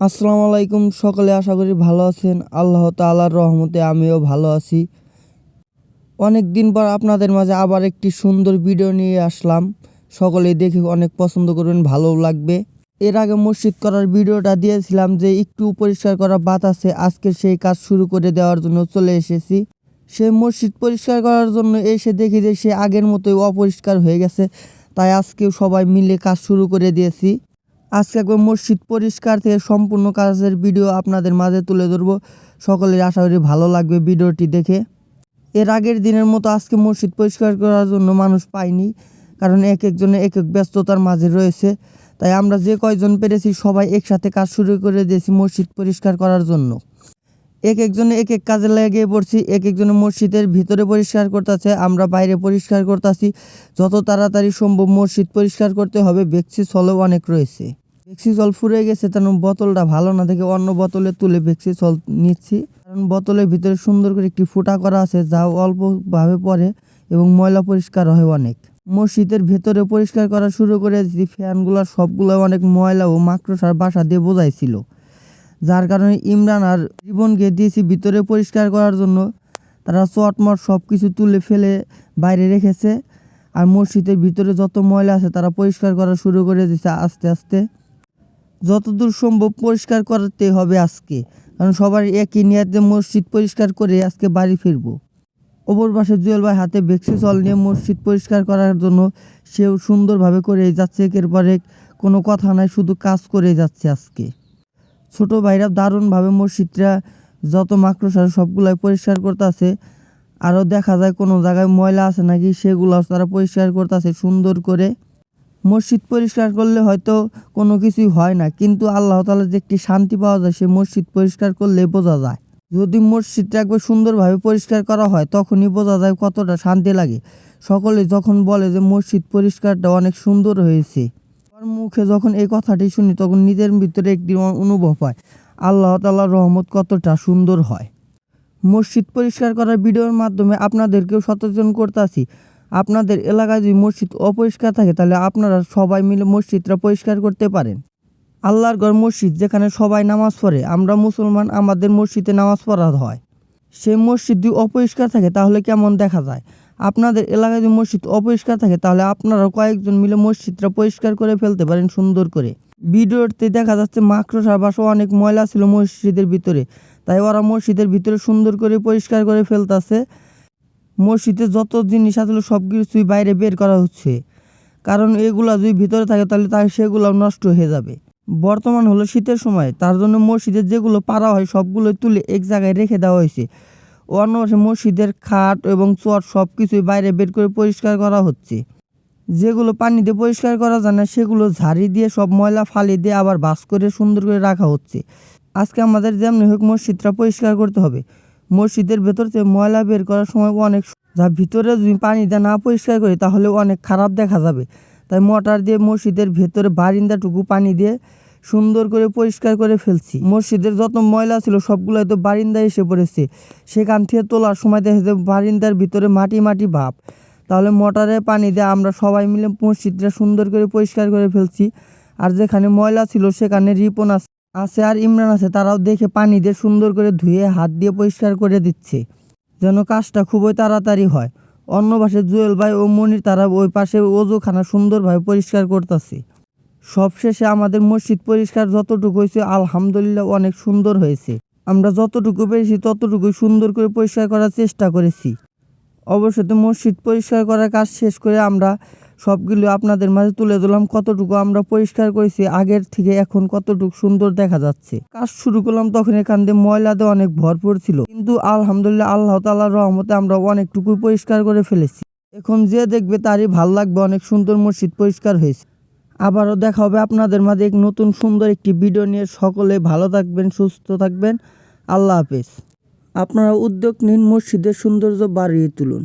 আসসালামু আলাইকুম, সকলে আশা করি ভালো আছেন। আল্লাহ তাআলার রহমতে আমিও ভালো আছি। অনেক দিন পর আপনাদের মাঝে আবার একটি সুন্দর ভিডিও নিয়ে আসলাম। সকলে দেখে অনেক পছন্দ করবেন ভালো লাগবে। এর আগে মসজিদ করার ভিডিওটা দিয়েছিলাম যে একটু পরিষ্কার করা বাত আছে, আজকে সেই কাজ শুরু করে দেওয়ার জন্য চলে এসেছি। সে মসজিদ পরিষ্কার করার জন্য এসে দেখি যে সে আগের মতোই অপরিষ্কার হয়ে গেছে, তাই আজকেও সবাই মিলে কাজ শুরু করে দিয়েছি। আজকে একবার মসজিদ পরিষ্কার থেকে সম্পূর্ণ কাজের ভিডিও আপনাদের মাঝে তুলে ধরবো। সকলের আশা করি ভালো লাগবে ভিডিওটি দেখে। এর আগের দিনের মতো আজকে মসজিদ পরিষ্কার করার জন্য মানুষ পায়নি, কারণ এক একজনে এক এক ব্যস্ততার মাঝে রয়েছে। তাই আমরা যে কয়জন পেরেছি সবাই একসাথে কাজ শুরু করে দিয়েছি মসজিদ পরিষ্কার করার জন্য। এক একজনে এক এক কাজে লেগে পড়ছি, এক একজনে মসজিদের ভিতরে পরিষ্কার করতেছে, আমরা বাইরে পরিষ্কার করতেছি। যত তাড়াতাড়ি সম্ভব মসজিদ পরিষ্কার করতে হবে, ভেক্সি সলও অনেক রয়েছে। ভেক্সি জল ফুরে গেছে, তেন বোতলটা ভালো না দেখে অন্য বোতলে তুলে ভেক্সি জল নিচ্ছি। কারণ বোতলের ভিতরে সুন্দর করে একটি ফুটা করা আছে, যা অল্পভাবে পড়ে এবং ময়লা পরিষ্কার হয় অনেক। মসজিদের ভেতরে পরিষ্কার করা শুরু করে ফ্যানগুলো সবগুলো অনেক ময়লা ও মাকড়সার বাসা দিয়ে বোঝাইছিল। যার কারণে ইমরান আর জীবনকে দিয়েছি ভিতরে পরিষ্কার করার জন্য তারা চটমট সব কিছু তুলে ফেলে বাইরে রেখেছে। আর মসজিদের ভিতরে যত ময়লা আছে তারা পরিষ্কার করা শুরু করে দিয়েছে আস্তে আস্তে। যতদূর সম্ভব পরিষ্কার করতে হবে আজকে, কারণ সবার একই নিয়াতে মসজিদ পরিষ্কার করে আজকে বাড়ি ফিরবো। অপর পাশে জুয়েল ভাই হাতে ভেক্সি জল নিয়ে মসজিদ পরিষ্কার করার জন্য সেও সুন্দরভাবে করে যাচ্ছে, একের পর এক কোনো কথা নাই, শুধু কাজ করে যাচ্ছে আজকে। ছোট ভাইরা দারুণভাবে মসজিদটা যত মাকড়সা সবগুলাই পরিষ্কার করতেছে, আরও দেখা যায় কোনো জায়গায় ময়লা আছে নাকি সেগুলো তারা পরিষ্কার করতেছে সুন্দর করে। মসজিদ পরিষ্কার করলে হয়তো কোনো কিছুই হয় না, কিন্তু আল্লাহ তালা যে একটি শান্তি পাওয়া যায় সে মসজিদ পরিষ্কার করলে বোঝা যায়। যদি মসজিদটা একবার সুন্দরভাবে পরিষ্কার করা হয়, তখনই বোঝা যায় কতটা শান্তি লাগে। সকলে যখন বলে যে মসজিদ পরিষ্কারটা অনেক সুন্দর হয়েছে। মুখে যখন এই কথাটি শুনি, তখন নিজের ভিতরে একটি অনুভব হয়। আল্লাহ তালার রহমত কতটা সুন্দর হয়। মসজিদ পরিষ্কার করার ভিডিওর মাধ্যমে আপনাদেরকেও সচেতন করতেছি আপনাদের এলাকায় যদি মসজিদ অপরিষ্কার থাকে, তাহলে আপনারা সবাই মিলে মসজিদটা পরিষ্কার করতে পারেন। আল্লাহর ঘর মসজিদ, যেখানে সবাই নামাজ পড়ে, আমরা মুসলমান, আমাদের মসজিদে নামাজ পড়া হয়। সেই মসজিদ যদি অপরিষ্কার থাকে, তাহলে কেমন দেখা যায়? আপনাদের এলাকায় যদি মসজিদ অপরিষ্কার থাকে, তাহলে আপনারা কয়েকজন মিলে মসজিদটা পরিষ্কার করে ফেলতে পারেন সুন্দর করে। ভিডিওতে দেখা যাচ্ছে মাকড়সার বাসা অনেক ময়লা ছিল মসজিদের ভিতরে। তাই ওরা মসজিদের ভিতরে সুন্দর করে পরিষ্কার করে ফেলতেছে। মসজিদে যত জিনিস আসলে সব কিছুই বাইরে বের করা হচ্ছে। কারণ এগুলা যদি ভিতরে থাকে, তাহলে তার সেগুলো নষ্ট হয়ে যাবে। বর্তমান হলো শীতের সময়, তার জন্য মসজিদের যেগুলো পারা হয়, সবগুলো তুলে এক জায়গায় রেখে দেওয়া হয়েছে। অন্য মসজিদের খাট এবং চট সব কিছুই বাইরে বের করে পরিষ্কার করা হচ্ছে। যেগুলো পানি দিয়ে পরিষ্কার করা যায় না, সেগুলো ঝাড়ি দিয়ে, সব ময়লা ফালি দিয়ে আবার বাস করে সুন্দর করে রাখা হচ্ছে। আজকে আমাদের যেমনি হোক মসজিদটা পরিষ্কার করতে হবে। মসজিদের ভেতর থেকে ময়লা বের করার সময় অনেক যা ভিতরে যদি পানি দিয়ে না পরিষ্কার করি, তাহলে অনেক খারাপ দেখা যাবে। তাই মোটর দিয়ে মসজিদের ভেতরে বারিন্দাটুকু পানি দিয়ে সুন্দর করে পরিষ্কার করে ফেলছি। মসজিদের যত ময়লা ছিল সবগুলো তো বারিন্দায় এসে পড়েছে। সেখান থেকে তোলার সময় দেখা যায় বারিন্দার ভিতরে মাটি মাটি ভাব। তাহলে মোটরে পানি দিয়ে আমরা সবাই মিলে মসজিদটা সুন্দর করে পরিষ্কার করে ফেলছি। আর যেখানে ময়লা ছিল, সেখানে রিপন আছে আছে আর ইমরান আছে, তারাও দেখে পানি দিয়ে সুন্দর করে ধুয়ে হাত দিয়ে পরিষ্কার করে দিচ্ছে। যেন কাজটা খুবই তাড়াতাড়ি হয়। অন্য পাশে জুয়েল ভাই ও মনির তারা ওই পাশে ওজোখানা সুন্দরভাবে পরিষ্কার করতেছে। সবশেষে আমাদের মসজিদ পরিষ্কার যতটুকু হয়েছে, আলহামদুলিল্লাহ অনেক সুন্দর হয়েছে। আমরা যতটুকু পেরেছি ততটুকু সুন্দর করে পরিষ্কার করার চেষ্টা করেছি। অবশ্যই মসজিদ পরিষ্কার করার কাজ শেষ করে আমরা সবগুলো আপনাদের মাঝে তুলে দিলাম কতটুকু আমরা পরিষ্কার করেছি, আগের থেকে এখন কতটুকু সুন্দর দেখা যাচ্ছে। কাজ শুরু করলাম তখন এখান দিয়ে ময়লাতে অনেক ভরপুর ছিল, কিন্তু আলহামদুলিল্লাহ আল্লাহ তালার রহমতে আমরা অনেকটুকু পরিষ্কার করে ফেলেছি। এখন যে দেখবে তারই ভালো লাগবে, অনেক সুন্দর মসজিদ পরিষ্কার হয়েছে। আবারও দেখা হবে আপনাদের মাঝে এক নতুন সুন্দর একটি ভিডিও নিয়ে। সকলে ভালো থাকবেন, সুস্থ থাকবেন। আল্লাহ হাফেজ। আপনারা উদ্যোগ নিন মসজিদের সৌন্দর্য বাড়িয়ে তুলুন।